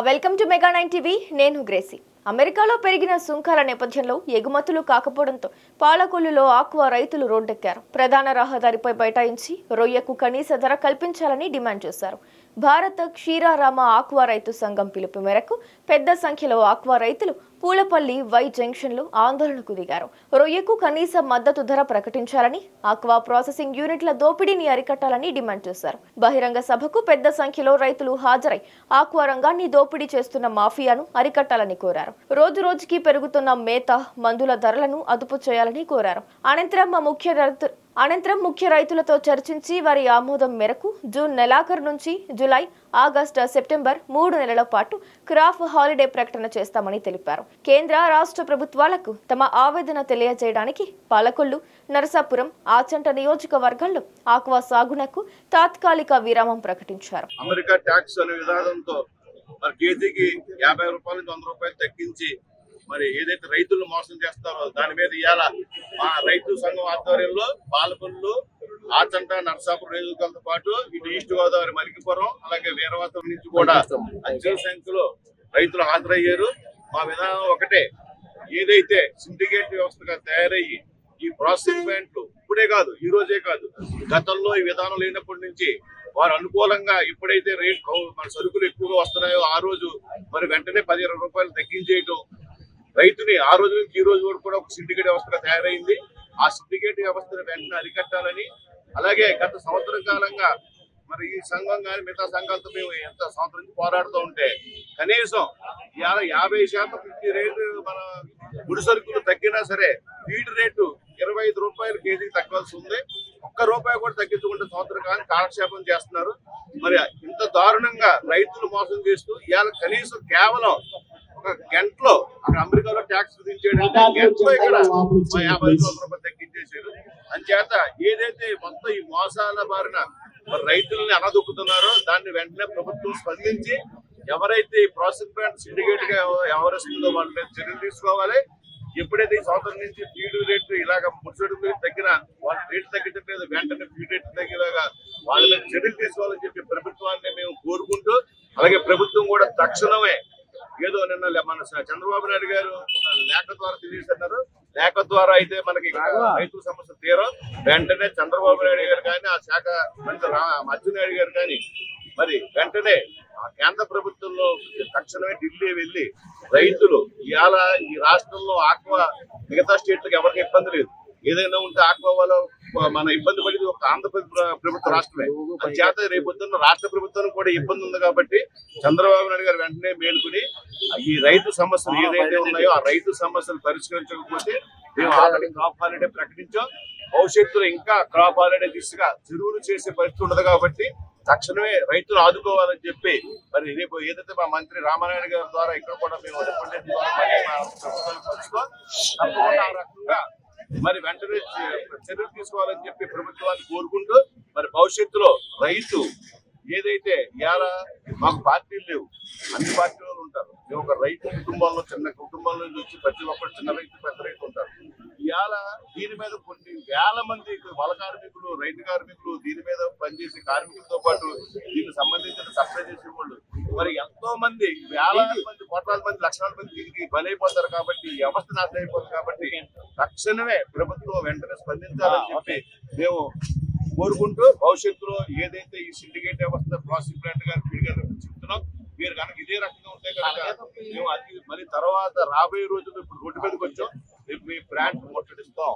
Welcome to mega nine TV. నేను Gracie. అమెరికాలో పెరిగిన సుంకాల నేపథ్యంలో ఎగుమతులు కాకపోవడంతో పాలకొల్లులో ఆక్వా రైతులు రోడ్డెక్కారు. ప్రధాన రహదారిపై బైఠాయించి రొయ్యకు కనీస ధర కల్పించాలని డిమాండ్ చేశారు. భారత క్షీరారామ ఆక్వా రైతు సంఘం పిలుపు మేరకు పెద్ద సంఖ్యలో ఆక్వా రైతులు పూలపల్లి వై జంక్షన్లో ఆందోళనకు దిగారు. రొయ్యకు కనీస మద్దతు ధర ప్రకటించాలని ఆక్వా ప్రాసెసింగ్ యూనిట్ల దోపిడీని అరికట్టాలని డిమాండ్ చేశారు. బహిరంగ సభకు పెద్ద సంఖ్యలో రైతులు హాజరై ఆక్వా రంగాన్ని దోపిడీ చేస్తున్న మాఫియాను అరికట్టాలని కోరారు. రోజు రోజుకి పెరుగుతున్న మేత మందుల ధరలను అదుపు చేయాలని కోరారు. అనంతరం ముఖ్య అనంతరం ముఖ్య రైతులతో చర్చించి వారి ఆమోదం మేరకు జూన్ నెలాఖరు నుంచి జూలై ఆగస్టు సెప్టెంబర్ మూడు నెలల పాటు క్రాఫ్ హాలిడే ప్రకటన చేస్తామని తెలిపారు. కేంద్ర రాష్ట్ర ప్రభుత్వాలకు తమ ఆవేదన తెలియజేయడానికి పాలకొల్లు నరసాపురం ఆచంట నియోజకవర్గాల్లో ఆక్వా సాగునకు తాత్కాలిక విరామం ప్రకటించారు. అమెరికా ట్యాక్స్ అనే విధానంతో కేజీకి యాభై రూపాయల నుంచి వంద రూపాయలు తగ్గించి మరి ఏదైతే రైతులు మోసం చేస్తారో దాని మీద ఇవాళ మా రైతు సంఘం ఆధ్వర్యంలో పాలకొల్లు ఆచంట నర్సాపురం రైతులతో పాటు ఇటు ఈస్ట్ గోదావరి మలికిపురం అలాగే వీరవాసం నుంచి కూడా అత్యధిక సంఖ్యలో రైతులు హాజరయ్యారు. మా విధానం ఒకటే ఏదైతే సిండికేట్ వ్యవస్థగా తయారయ్యి ఈ ప్రాసెసింగ్ ప్లాంట్లు ఇప్పుడే కాదు ఈ రోజే కాదు గతంలో ఈ విధానం లేనప్పటి నుంచి వారు అనుకూలంగా ఎప్పుడైతే రేట్ మన సరుకులు ఎక్కువగా వస్తున్నాయో ఆ రోజు మరి వెంటనే పది ఇరవై రూపాయలు తగ్గించేయటం రైతుని ఆ రోజు నుంచి ఈ రోజు వరకు కూడా ఒక సిండికేట్ వ్యవస్థగా తయారైంది. ఆ సిండికేట్ వ్యవస్థను వెంటనే అరికట్టాలని అలాగే గత సంవత్సర కాలంగా మరి ఈ సంఘం కానీ మిగతా సంఘాలతో మేము ఎంత సంవత్సరం నుంచి పోరాడుతూ ఉంటే కనీసం యాభై శాతం ఫిఫ్టీ రేటు మన ముడి సరుకులు తగ్గినా సరే ఫీడ్ రేటు ఇరవై ఐదు రూపాయలు కేజీకి తగ్గవలసి ఉంది. ఒక్క రూపాయి కూడా తగ్గించుకుంటే సంవత్సరం కానీ కాలక్షేపం చేస్తున్నారు. మరి ఇంత దారుణంగా రైతులు మోసం చేస్తూ ఇవాళ కనీసం కేవలం ఒక గంటలో అక్కడ అమెరికాలో ట్యాక్స్ విధించేటంటే గంటలో ఇక్కడ యాభై రూపాయలు తగ్గించేశారు. అంచేత ఏదైతే మొత్తం ఈ మోసాల బారిన రైతుల్ని అనదొక్కుతున్నారో దాన్ని వెంటనే ప్రభుత్వం స్పందించి ఎవరైతే ఈ ప్రాసెసింగ్ ప్లాంట్ సిండికేట్గా వ్యవహరిస్తుందో వాళ్ళ మీద చర్యలు తీసుకోవాలి. ఎప్పుడైతే ఈ సంవత్సరం నుంచి ఫీడ్ రేట్ ఇలాగ ముడిసెడు మీద తగ్గిన వాళ్ళ రేట్ తగ్గించట్లేదు వెంటనే ఫీడ్ రేట్ తగ్గేలాగా వాళ్ళ మీద చర్యలు తీసుకోవాలని చెప్పి ప్రభుత్వాన్ని మేము కోరుకుంటూ అలాగే ప్రభుత్వం కూడా తక్షణమే ఏదో నిన్న మన చంద్రబాబు నాయుడు గారు లేఖ ద్వారా తెలియజేస్తున్నారు. లేఖ ద్వారా అయితే మనకి ఇక్కడ రైతు సమస్య తీరం. వెంటనే చంద్రబాబు నాయుడు గారు కానీ ఆ శాఖ మంత్రి రా- అచ్చెన్నాయుడు గారు కానీ మరి వెంటనే ఆ కేంద్ర ప్రభుత్వంలో తక్షణమే ఢిల్లీ వెళ్ళి రైతులు ఇవాళ ఈ రాష్ట్రంలో ఆక్వా మిగతా స్టేట్లకు ఎవరికి ఇబ్బంది లేదు. ఏదైనా ఉంటే ఆక్వా వల్ల మన ఇబ్బంది పడేది ఒక ఆంధ్రప్రదేశ్ ప్ర- ప్రభుత్వ రాష్ట్రమే చేత రేపు పొద్దున్న రాష్ట్ర ప్రభుత్వం కూడా ఇబ్బంది ఉంది కాబట్టి చంద్రబాబు నాయుడు గారు వెంటనే మేలుకుని ఈ రైతు సమస్యలు ఏదైతే ఉన్నాయో ఆ రైతు సమస్యలు పరిష్కరించకపోతే మేము ఆల్రెడీ క్రాప్ హాలిడే ప్రకటించాం భవిష్యత్తులో ఇంకా క్రాప్ హాలిడే దిశగా చెరువులు చేసే పరిస్థితి ఉండదు కాబట్టి తక్షణమే రైతులు ఆదుకోవాలని చెప్పి మరి రేపు ఏదైతే మా మంత్రి రామానాయుడు గారి ద్వారా ఇక్కడ కూడా మేము తప్పకుండా ఆ రకంగా మరి వెంటనే చర్యలు తీసుకోవాలని చెప్పి ప్రభుత్వాన్ని కోరుకుంటూ మరి భవిష్యత్తులో రైతు ఏదైతే ఇవాళ మాకు పార్టీలు లేవు అన్ని పార్టీలు ఉంటారు. మేము ఒక రైతు కుటుంబంలో చిన్న కుటుంబంలో నుంచి వచ్చి ప్రతి ఒక్కరు చిన్న రైతు పెద్ద రైతు ఇవాళ దీని మీద కొన్ని వేల మంది వల కార్మికులు రైతు కార్మికులు దీని మీద పనిచేసే కార్మికులతో పాటు దీనికి సంబంధించిన సప్లై చేసే వాళ్ళు. మరి ఎంతో మంది వేల మంది కోట్లాది మంది లక్షల మంది దీనికి బలైపోతారు కాబట్టి ఈ వ్యవస్థ నాశనం అయిపోతుంది కాబట్టి తక్షణమే ప్రభుత్వం వెంటనే స్పందించాలని చెప్పి మేము కోరుకుంటూ భవిష్యత్తులో ఏదైతే ఈ సిండికేట్ వ్యవస్థ ప్రాసెసింగ్ ప్లాంట్ గారు ఫీడ్ గారు చెప్తున్నాం మీరు కనుక ఇదే రకంగా ఉంటే కనుక మేము అది మరి తర్వాత రాబోయే రోజుల్లో ఇప్పుడు రోడ్డు మీదకి వచ్చాం. రేపు మీ ప్లాంట్ ముట్టడిస్తాం